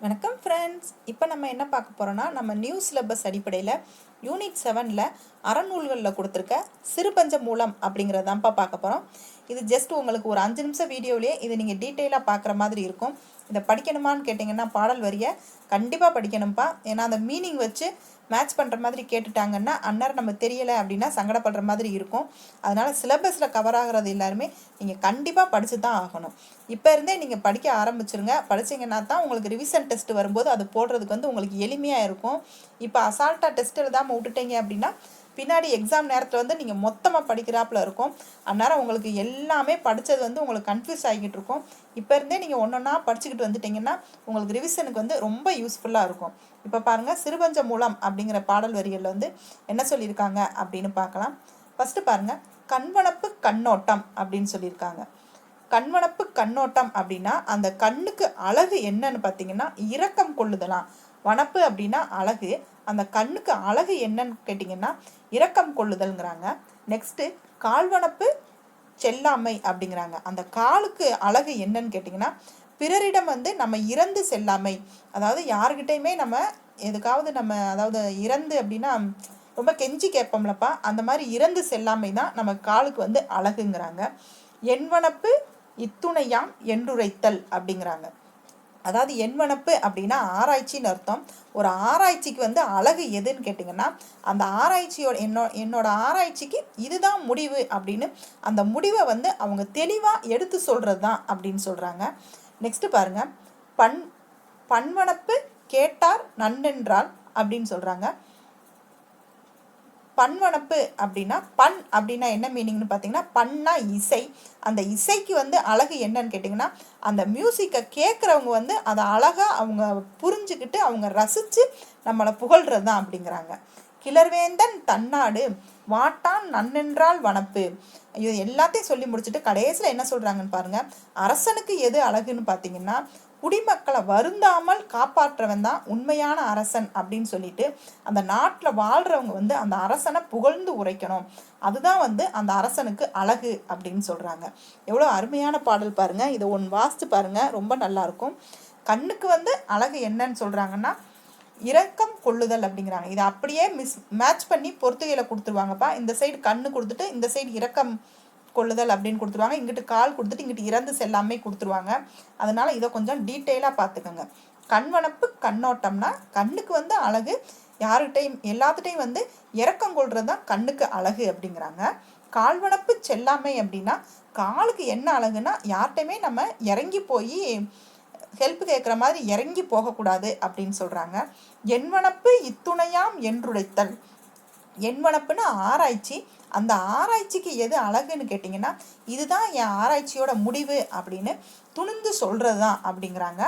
வணக்கம் ஃப்ரெண்ட்ஸ் இப்போ நம்ம என்ன பார்க்க போகிறோன்னா நம்ம நியூ சிலபஸ் அடிப்படையில் யூனிட் செவனில் அறநூல்களில் கொடுத்துருக்க சிறுபஞ்ச மூலம் அப்படிங்கிறதான்ப்பா பார்க்க போகிறோம் இது ஜஸ்ட் உங்களுக்கு ஒரு அஞ்சு நிமிஷம் வீடியோலேயே இது நீங்கள் டீட்டெயிலாக பார்க்குற மாதிரி இருக்கும். இதை படிக்கணுமான்னு கேட்டிங்கன்னா பாடல் வரியை கண்டிப்பாக படிக்கணும்ப்பா. ஏன்னா அந்த மீனிங் வச்சு மேட்ச் பண்ணுற மாதிரி கேட்டுட்டாங்கன்னா அன்னர் நம்ம தெரியலை அப்படின்னா சங்கடப்படுற மாதிரி இருக்கும். அதனால் சிலபஸில் கவர் ஆகிறது எல்லாருமே நீங்கள் கண்டிப்பாக படித்து தான் ஆகணும். இப்போ இருந்தே நீங்கள் படிக்க ஆரம்பிச்சிருங்க. படிச்சீங்கன்னா தான் உங்களுக்கு ரிவிஷன் டெஸ்ட் வரும்போது அது போடுறதுக்கு வந்து உங்களுக்கு எளிமையாக இருக்கும். இப்போ அசால்ட்டாக டெஸ்ட் எழுதாமல் விட்டுட்டீங்க அப்படின்னா பின்னாடி எக்ஸாம் நேரத்தில் வந்து நீங்கள் மொத்தமாக படிக்கிறாப்புல இருக்கும். அந்நேரம் உங்களுக்கு எல்லாமே படித்தது வந்து உங்களுக்கு கன்ஃபியூஸ் ஆகிக்கிட்டு இருக்கும். இப்போ இருந்தே நீங்கள் ஒன்று ஒன்றா படிச்சுக்கிட்டு வந்துட்டிங்கன்னா உங்களுக்கு ரிவிஷனுக்கு வந்து ரொம்ப யூஸ்ஃபுல்லாக இருக்கும். இப்போ பாருங்கள் சிறுபஞ்ச மூலம் அப்படிங்கிற பாடல் வரிகளில் வந்து என்ன சொல்லியிருக்காங்க அப்படின்னு பார்க்கலாம். ஃபஸ்ட்டு பாருங்கள் கண்வனப்பு கண்ணோட்டம் அப்படின்னு சொல்லியிருக்காங்க. கண்வனப்பு கண்ணோட்டம் அப்படின்னா அந்த கண்ணுக்கு அழகு என்னன்னு பார்த்தீங்கன்னா இரக்கம் கொள்ளுதலாம். வனப்பு அப்படின்னா அழகு. அந்த கண்ணுக்கு அழகு என்னன்னு கேட்டிங்கன்னா இரக்கம் கொள்ளுதல்ங்கிறாங்க. நெக்ஸ்ட்டு கால்வனப்பு செல்லாமை அப்படிங்கிறாங்க. அந்த காலுக்கு அழகு என்னன்னு கேட்டிங்கன்னா பிறரிடம் வந்து நம்ம இறந்து செல்லாமை. அதாவது யாருக்கிட்டையுமே நம்ம எதுக்காவது நம்ம அதாவது இறந்து அப்படின்னா ரொம்ப கெஞ்சி கேட்போம்லப்பா அந்த மாதிரி இறந்து செல்லாமை தான் நம்ம காலுக்கு வந்து அழகுங்கிறாங்க. என்வனப்பு இத்துணையாம் என்றுரைத்தல் அப்படிங்கிறாங்க. அதாவது எண்வனப்பு அப்படின்னா ஆராய்ச்சின்னு அர்த்தம். ஒரு ஆராய்ச்சிக்கு வந்து அழகு எதுன்னு கேட்டிங்கன்னா அந்த ஆராய்ச்சியோட என்னோ என்னோட ஆராய்ச்சிக்கு இதுதான் முடிவு அப்படின்னு அந்த முடிவை வந்து அவங்க தெளிவாக எடுத்து சொல்கிறது தான் அப்படின்னு சொல்கிறாங்க நெக்ஸ்ட்டு பாருங்கள் பண் பண்வனப்பு கேட்டார் நன்னென்றால் அப்படின்னு சொல்கிறாங்க பண்வனப்பு அப்படின்னா பண் அப்படின்னா என்ன மீனிங்னு பார்த்தீங்கன்னா பண்ணா இசை. அந்த இசைக்கு வந்து அழகு என்னன்னு கேட்டிங்கன்னா அந்த மியூசிக்கை கேட்குறவங்க வந்து அதை அழகாக அவங்க புரிஞ்சுக்கிட்டு அவங்க ரசித்து நம்மளை புகழ்கிறது தான் அப்படிங்கிறாங்க. கிளர்வேந்தன் தன்னாடு வாட்டான் நன்னென்றால் வனப்பு. இது எல்லாத்தையும் சொல்லி முடிச்சுட்டு கடைசியில் என்ன சொல்கிறாங்கன்னு பாருங்கள் அரசனுக்கு எது அழகுன்னு பார்த்தீங்கன்னா குடிமக்களை வருந்தாமல் காப்பாற்றவன் தான் உண்மையான அரசன் அப்படின்னு சொல்லிட்டு அந்த நாட்டில் வாழ்கிறவங்க வந்து அந்த அரசனை புகழ்ந்து உரைக்கணும். அதுதான் வந்து அந்த அரசனுக்கு அழகு அப்படின்னு சொல்கிறாங்க எவ்வளோ அருமையான பாடல் பாருங்கள் இதை ஒன்று வாசித்து பாருங்கள் ரொம்ப நல்லாயிருக்கும் கண்ணுக்கு வந்து அழகு என்னன்னு சொல்கிறாங்கன்னா இரக்கம் கொள்ளுதல் அப்படிங்கிறாங்க. இதை அப்படியே மிஸ் மேட்ச் பண்ணி பொறுத்துகையில் கொடுத்துருவாங்கப்பா. இந்த சைடு கண்ணு கொடுத்துட்டு இந்த சைடு இரக்கம் கொள்ளுதல் அப்படின்னு கொடுத்துருவாங்க. இங்கிட்டு கால் கொடுத்துட்டு இங்கிட்டு இறந்து செல்லாமே கொடுத்துருவாங்க. அதனால இதை கொஞ்சம் டீட்டெயிலாக பார்த்துக்கோங்க. கண்வனப்பு கண்ணோட்டம்னா கண்ணுக்கு வந்து அழகு யாருகிட்டையும் எல்லாத்துட்டையும் வந்து இறக்கம் கொள்வது தான் கண்ணுக்கு அழகு அப்படிங்கிறாங்க. கால்வனப்பு செல்லாமை அப்படின்னா காலுக்கு என்ன அழகுன்னா யார்கிட்டையுமே நம்ம இறங்கி போய் ஹெல்ப் கேட்குற மாதிரி இறங்கி போகக்கூடாது அப்படின்னு சொல்கிறாங்க என்வனப்பு இத்துணையாம் என்றுடைத்தல் என்வனப்புன்னு ஆராய்ச்சி அந்த ஆராய்ச்சிக்கு எது அழகுன்னு கேட்டிங்கன்னா இதுதான் என் ஆராய்ச்சியோட முடிவு அப்படின்னு துணிந்து சொல்கிறது தான் அப்படிங்கிறாங்க.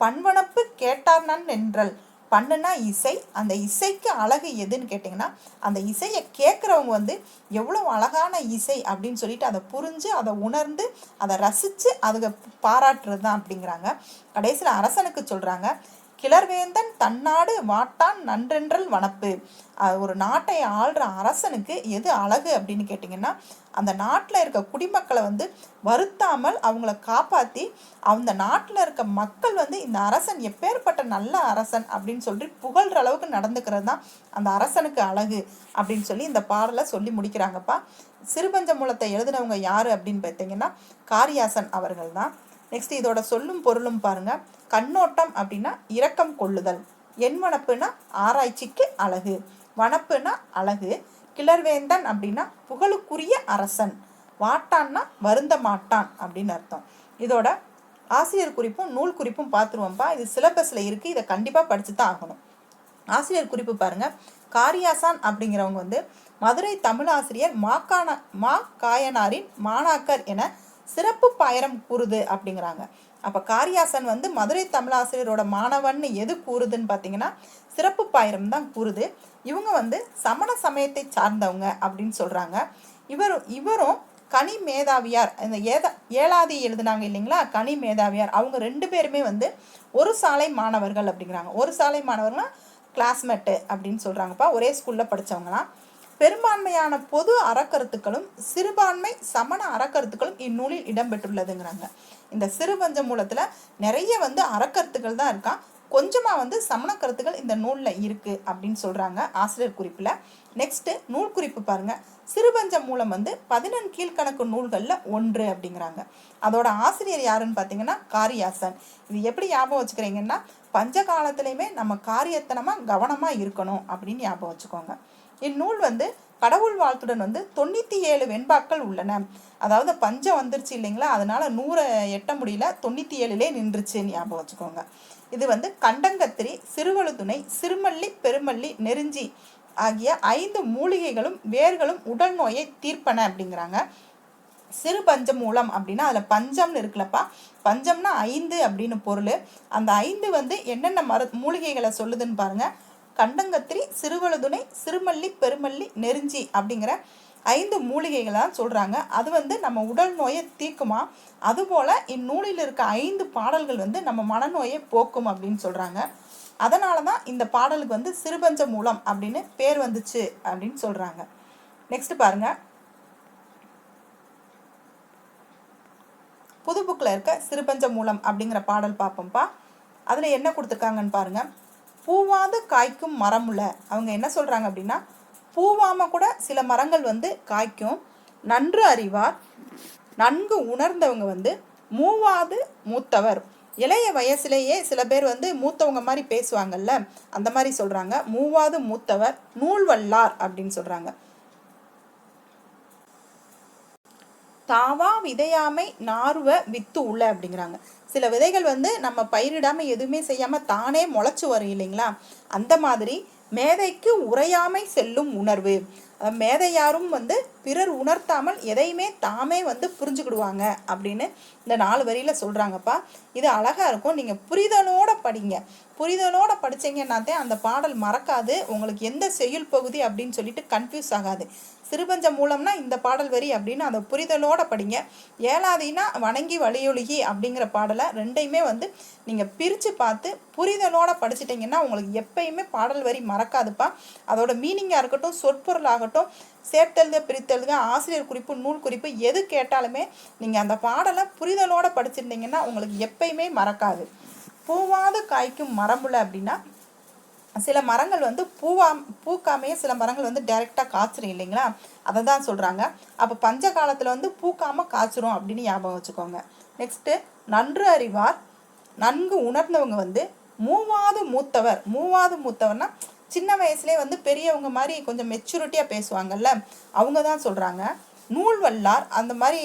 பண்பனப்பு கேட்டார்னன் என்றல். பண்ணுனா இசை. அந்த இசைக்கு அழகு எதுன்னு கேட்டிங்கன்னா அந்த இசையை கேட்குறவங்க வந்து எவ்வளோ அழகான இசை அப்படின்னு சொல்லிட்டு அதை புரிஞ்சு அதை உணர்ந்து அதை ரசித்து அதை பாராட்டுறது தான் அப்படிங்கிறாங்க. கடைசியில் அரசனுக்கு சொல்கிறாங்க கிளர்வேந்தன் தன்னாடு வாட்டான் நன்றென்றல் வனப்பு. ஒரு நாட்டை ஆள்ற அரசனுக்கு எது அழகு அப்படின்னு கேட்டிங்கன்னா அந்த நாட்டில் இருக்க குடிமக்களை வந்து வருத்தாமல் அவங்கள காப்பாற்றி அந்த நாட்டில் இருக்க மக்கள் வந்து இந்த அரசன் எப்பேற்பட்ட நல்ல அரசன் அப்படின்னு சொல்லி புகழ்கிற அளவுக்கு நடந்துக்கிறது தான் அந்த அரசனுக்கு அழகு அப்படின்னு சொல்லி இந்த பாடலை சொல்லி முடிக்கிறாங்கப்பா. சிறுபஞ்ச மூலத்தை எழுதினவங்க யார் அப்படின்னு பார்த்தீங்கன்னா காரியாசன் அவர்கள் தான். நெக்ஸ்ட் இதோட சொல்லும் பொருளும் பாருங்க. கண்ணோட்டம் அப்படின்னா இரக்கம் கொள்ளுதல். எண்வனப்புனா ஆராய்ச்சிக்கு அழகு. வனப்புனா அழகு. கிளர்வேந்தன் அப்படின்னா புகழுக்குரிய அரசன். வாட்டான்னா வருந்த மாட்டான் அப்படின்னு அர்த்தம். இதோட ஆசிரியர் குறிப்பும் நூல் குறிப்பும் பார்த்துருவோம்ப்பா. இது சிலபஸில் இருக்குது இதை கண்டிப்பாக படித்து தான் ஆகணும். ஆசிரியர் குறிப்பு பாருங்க. காரியாசான் அப்படிங்கிறவங்க வந்து மதுரை தமிழாசிரியர் மாக்கான மா காயனாரின் மாணாக்கர் என சிறப்பு பாயிரம் கூறுது அப்படிங்கிறாங்க. அப்போ காரியாசன் வந்து மதுரை தமிழாசிரியரோட மாணவன் எது கூறுதுன்னு பார்த்தீங்கன்னா சிறப்பு பாயிரம் தான் கூறுது. இவங்க வந்து சமண சமயத்தை சார்ந்தவங்க அப்படின்னு சொல்கிறாங்க இவர் இவரும் கனி மேதாவியார் இந்த ஏதா ஏழாதி எழுதுனாங்க இல்லைங்களா? கனி மேதாவியார். அவங்க ரெண்டு பேருமே வந்து ஒரு சாலை மாணவர்கள் அப்படிங்கிறாங்க. ஒரு சாலை மாணவர்கள்னா கிளாஸ்மேட்டு அப்படின்னு சொல்கிறாங்கப்பா ஒரே ஸ்கூலில் படித்தவங்களாம் பெரும்பான்மையான பொது அறக்கருத்துக்களும் சிறுபான்மை சமண அறக்கருத்துக்களும் இந்நூலில் இடம்பெற்றுள்ளதுங்கிறாங்க. இந்த சிறுபஞ்ச மூலத்தில் நிறைய வந்து அறக்கருத்துக்கள் தான் இருக்கான் கொஞ்சமாக வந்து சமண கருத்துக்கள் இந்த நூலில் இருக்குது அப்படின்னு சொல்கிறாங்க ஆசிரியர் குறிப்பில். நெக்ஸ்ட்டு நூல் குறிப்பு பாருங்க. சிறுபஞ்சம் மூலம் வந்து பதினெண் கீழ்கணக்கு நூல்களில் ஒன்று அப்படிங்கிறாங்க. அதோட ஆசிரியர் யாருன்னு பார்த்தீங்கன்னா காரியாசன். இது எப்படி ஞாபகம் வச்சுக்கிறீங்கன்னா பஞ்ச காலத்துலேயுமே நம்ம காரியத்தனமாக கவனமாக இருக்கணும் அப்படின்னு ஞாபகம் வச்சுக்கோங்க. இந்நூல் வந்து கடவுள் வாழ்த்துடன் வந்து தொண்ணூற்றி ஏழு வெண்பாக்கள் உள்ளன. அதாவது பஞ்சம் வந்துருச்சு இல்லைங்களா? அதனால் நூறை எட்ட முடியல. தொண்ணூற்றி ஏழுலே நின்றுச்சுன்னு ஞாபகம் வச்சுக்கோங்க. இது வந்து கண்டங்கத்திரி சிறுவழுதுணை சிறுமல்லி பெருமல்லி நெருஞ்சி ஆகிய ஐந்து மூலிகைகளும் வேர்களும் உடல் நோயை தீர்ப்பன அப்படிங்கிறாங்க. சிறு பஞ்சம் மூலம் அப்படின்னா அதில் பஞ்சம்னு இருக்குல்லப்பா. பஞ்சம்னா ஐந்து அப்படின்னு பொருள். அந்த ஐந்து வந்து என்னென்ன மரு மூலிகைகளை சொல்லுதுன்னு பாருங்கள் கண்டங்கத்திரி சிறுவழுதுணை சிறுமல்லி பெருமல்லி நெருஞ்சி அப்படிங்கிற ஐந்து மூலிகைகளாக சொல்கிறாங்க அது வந்து நம்ம உடல் நோயை தீர்க்குமா? அதுபோல் இந்நூலில் இருக்க ஐந்து பாடல்கள் வந்து நம்ம மனநோயை போக்கும் அப்படின்னு சொல்கிறாங்க அதனால தான் இந்த பாடலுக்கு வந்து சிறுபஞ்ச மூலம் அப்படின்னு பேர் வந்துச்சு அப்படின்னு சொல்கிறாங்க நெக்ஸ்ட் பாருங்க. புது புக்கில் இருக்க சிறுபஞ்ச மூலம் அப்படிங்கிற பாடல் பார்ப்போம்ப்பா. அதில் என்ன கொடுத்துருக்காங்கன்னு பாருங்கள் பூவாது காய்க்கும் மரமுல. அவங்க என்ன சொல்கிறாங்க அப்படின்னா பூவாம கூட சில மரங்கள் வந்து காய்க்கும். நன்று அறிவார். நன்கு உணர்ந்தவங்க வந்து மூவாது மூத்தவர். இளைய வயசுலேயே சில பேர் வந்து மூத்தவங்க மாதிரி பேசுவாங்கல்ல அந்த மாதிரி சொல்கிறாங்க மூவாது மூத்தவர் நூல்வல்லார் அப்படின்னு சொல்கிறாங்க தாவா விதையாமை நார்வ வித்து உள்ள அப்படிங்கிறாங்க. சில விதைகள் வந்து நம்ம பயிரிடாமல் எதுவுமே செய்யாமல் தானே முளைச்சி வரும் இல்லைங்களா? அந்த மாதிரி மேதைக்கு உரையாமை செல்லும் உணர்வு. மேதையாரும் வந்து பிறர் உணர்த்தாமல் எதையுமே தாமே வந்து புரிஞ்சுக்கிடுவாங்க அப்படின்னு இந்த நாலு வரியில் சொல்கிறாங்கப்பா இது அழகாக இருக்கும். நீங்கள் புரிதலோட படிங்க. புரிதலோடு படித்தீங்கன்னாத்தே அந்த பாடல் மறக்காது. உங்களுக்கு எந்த செய்யுள் பகுதி அப்படின்னு சொல்லிட்டு கன்ஃபியூஸ் ஆகாது. சிறுபஞ்சம் மூலம்னா இந்த பாடல் வரி அப்படின்னு அதை புரிதலோட படிங்க. ஏழாதினா வணங்கி வழியொழுகி அப்படிங்கிற பாடலை ரெண்டையுமே வந்து நீங்கள் பிரித்து பார்த்து புரிதலோட படிச்சிட்டிங்கன்னா உங்களுக்கு எப்பயுமே பாடல் வரி மறக்காதுப்பா. அதோட மீனிங்காக இருக்கட்டும் சொற்பொருளாகட்டும் சேர்த்தெழுத பிரித்தெழுத ஆசிரியர் குறிப்பு நூல் குறிப்பு எது கேட்டாலுமே நீங்கள் அந்த பாடலை புரிதலோடு படிச்சிருந்தீங்கன்னா உங்களுக்கு எப்பயுமே மறக்காது. பூவாத காய்க்கும் மரமுல அப்படின்னா சில மரங்கள் வந்து பூவா பூக்காமையே சில மரங்கள் வந்து டைரெக்டாக காய்ச்சிரும் இல்லைங்களா? அதை தான் சொல்கிறாங்க அப்போ பஞ்ச காலத்தில் வந்து பூக்காமல் காய்ச்சிரும் அப்படின்னு ஞாபகம் வச்சுக்கோங்க. நெக்ஸ்ட்டு நன்று அறிவார். நன்கு உணர்ந்தவங்க வந்து மூவாது மூத்தவர். மூவாது மூத்தவர்னா சின்ன வயசுலேயே வந்து பெரியவங்க மாதிரி கொஞ்சம் மெச்சூரிட்டியாக பேசுவாங்கல்ல அவங்க தான் சொல்கிறாங்க நூல்வல்லார் அந்த மாதிரி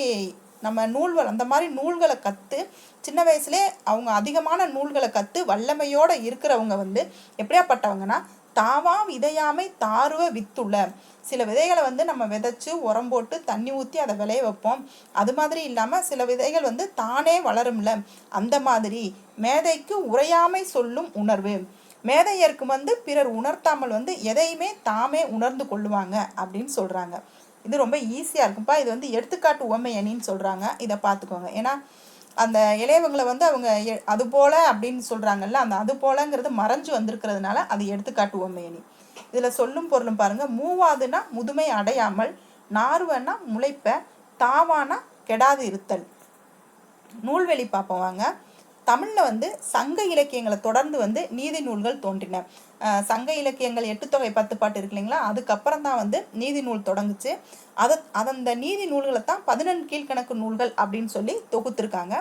நம்ம நூல்கள் அந்த மாதிரி நூல்களை கற்று சின்ன வயசுலேயே அவங்க அதிகமான நூல்களை கற்று வல்லமையோடு இருக்கிறவங்க வந்து எப்படியாப்பட்டவங்கன்னா தாவா விதையாமை தாருவ வித்துள்ள. சில விதைகளை வந்து நம்ம விதைச்சு உரம் போட்டு தண்ணி ஊற்றி அதை விளைய வைப்போம். அது மாதிரி இல்லாமல் சில விதைகள் வந்து தானே வளரும்ல. அந்த மாதிரி மேதைக்கு உரையாமை சொல்லும் உணர்வு. மேதையருக்கு வந்து பிறர் உணர்த்தாமல் வந்து எதையுமே தாமே உணர்ந்து கொள்ளுவாங்க அப்படின்னு சொல்கிறாங்க இது ரொம்ப ஈஸியாக இருக்கும்ப்பா இது வந்து எடுத்துக்காட்டு உவமை அணின்னு சொல்கிறாங்க இதை பார்த்துக்கோங்க. ஏன்னா அந்த இளையவங்களை வந்து அவங்க அது போல் அப்படின்னு சொல்கிறாங்கல்ல அந்த அது போலங்கிறது மறைஞ்சு வந்திருக்கிறதுனால அது எடுத்துக்காட்டு உவமை அணி. இதில் சொல்லும் பொருளும் பாருங்கள் மூவாதுன்னா முதுமை அடையாமல் நார்வன்னா முளைப்ப தாவானா கெடாது இருத்தல். நூல்வெளி பார்ப்போம் வாங்க. தமிழில் வந்து சங்க இலக்கியங்களை தொடர்ந்து வந்து நீதி நூல்கள் தோன்றின. சங்க இலக்கியங்கள் எட்டு தொகை பத்து பாட்டு இருக்கு இல்லைங்களா? அதுக்கப்புறம் தான் வந்து நீதி நூல் தொடங்குச்சு. அதை அந்த நீதி நூல்களை தான் பதினெண் கீழ்கணக்கு நூல்கள் அப்படின்னு சொல்லி தொகுத்துருக்காங்க.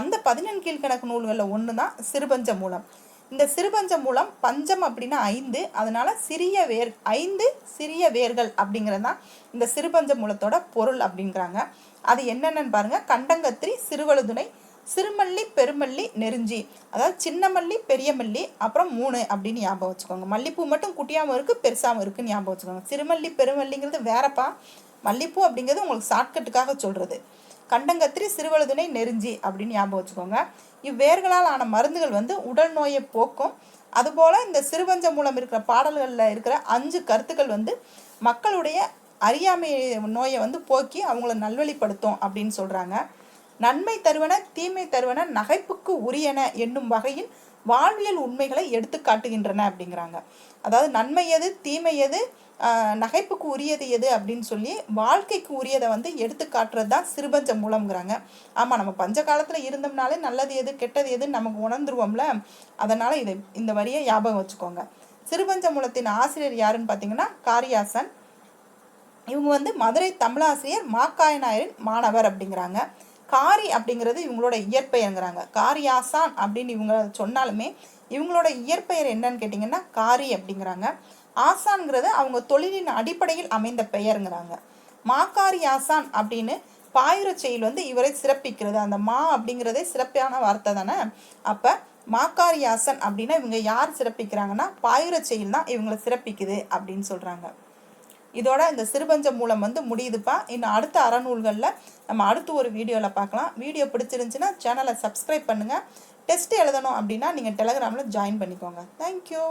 அந்த பதினெண் கீழ்கணக்கு நூல்களில் ஒன்று தான் சிறுபஞ்ச மூலம். இந்த சிறுபஞ்ச மூலம் பஞ்சம் அப்படின்னா ஐந்து அதனால சிறிய வேர் ஐந்து சிறிய வேர்கள் அப்படிங்கிறது தான் இந்த சிறுபஞ்ச மூலத்தோட பொருள் அப்படிங்கிறாங்க. அது என்னென்னு பாருங்க. கண்டங்கத்திரி சிறுவழுதுணை சிறுமல்லி பெருமல்லி நெருஞ்சி. அதாவது சின்ன மல்லி பெரிய மல்லி அப்புறம் மூணு அப்படின்னு ஞாபகம் வச்சுக்கோங்க. மல்லிப்பூ மட்டும் குட்டியாகவும் இருக்குது பெருசாகவும் இருக்குன்னு ஞாபகம் வச்சுக்கோங்க. சிறுமல்லி பெருமல்லிங்கிறது வேறப்பா. மல்லிப்பூ அப்படிங்கிறது உங்களுக்கு ஷார்ட்கட்டுக்காக சொல்கிறது கண்டங்கத்திரி சிறுவழுதுனை நெருஞ்சி அப்படின்னு ஞாபகம் வச்சுக்கோங்க. இவ்வேர்களால் ஆன மருந்துகள் வந்து உடல் நோயை போக்கும். அதுபோல் இந்த சிறுவஞ்ச மூலம் இருக்கிற பாடல்களில் இருக்கிற அஞ்சு கருத்துக்கள் வந்து மக்களுடைய அறியாமை நோயை வந்து போக்கி அவங்கள நல்வழிப்படுத்தும் அப்படின்னு சொல்கிறாங்க நன்மை தருவன தீமை தருவன நகைப்புக்கு உரியன என்னும் வகையில் வாழ்வியல் உண்மைகளை எடுத்து காட்டுகின்றன அப்படிங்கிறாங்க. அதாவது நன்மை எது தீமை எது நகைப்புக்கு உரியது எது அப்படின்னு சொல்லி வாழ்க்கைக்கு உரியதை வந்து எடுத்து காட்டுறது தான் சிறுபஞ்ச மூலம்ங்கிறாங்க. ஆமாம் நம்ம பஞ்ச காலத்தில் இருந்தோம்னாலே நல்லது எது கெட்டது எதுன்னு நமக்கு உணர்ந்துருவோம்ல. அதனால் இதை இந்த வரியை ஞாபகம் வச்சுக்கோங்க. சிறுபஞ்ச மூலத்தின் ஆசிரியர் யாருன்னு பார்த்தீங்கன்னா காரியாசன். இவங்க வந்து மதுரை தமிழாசிரியர் மாக்காய நாயரின் மாணவர் அப்படிங்கிறாங்க. காரி அப்படிங்கிறது இவங்களோட இயற்பெயருங்கிறாங்க. காரியாசான் அப்படின்னு இவங்க சொன்னாலுமே இவங்களோட இயற்பெயர் என்னன்னு கேட்டிங்கன்னா காரி அப்படிங்கிறாங்க. ஆசான்ங்கிறது அவங்க தொழிலின் அடிப்படையில் அமைந்த பெயருங்கிறாங்க. மாக்காரி ஆசான் அப்படின்னு பாயுரச் செயல் வந்து இவரை சிறப்பிக்கிறது. அந்த மா அப்படிங்கிறதே சிறப்பான வார்த்தை தானே? அப்போ மாக்காரியாசன் அப்படின்னா இவங்க யார் சிறப்பிக்கிறாங்கன்னா பாயுரச் செயல் தான் இவங்களை சிறப்பிக்குது அப்படின்னு சொல்கிறாங்க இதோட இந்த சிறுபஞ்ச மூலம் வந்து முடியுதுப்பா. இன்னும் அடுத்த அறநூல்களில் நம்ம அடுத்து ஒரு வீடியோவில் பார்க்கலாம். வீடியோ பிடிச்சிருந்துச்சின்னா சேனலை சப்ஸ்கிரைப் பண்ணுங்கள் டெஸ்ட் எழுதணும் அப்படின்னா நீங்கள் டெலகிராமில் ஜாயின் பண்ணிக்கோங்க. தேங்க்யூ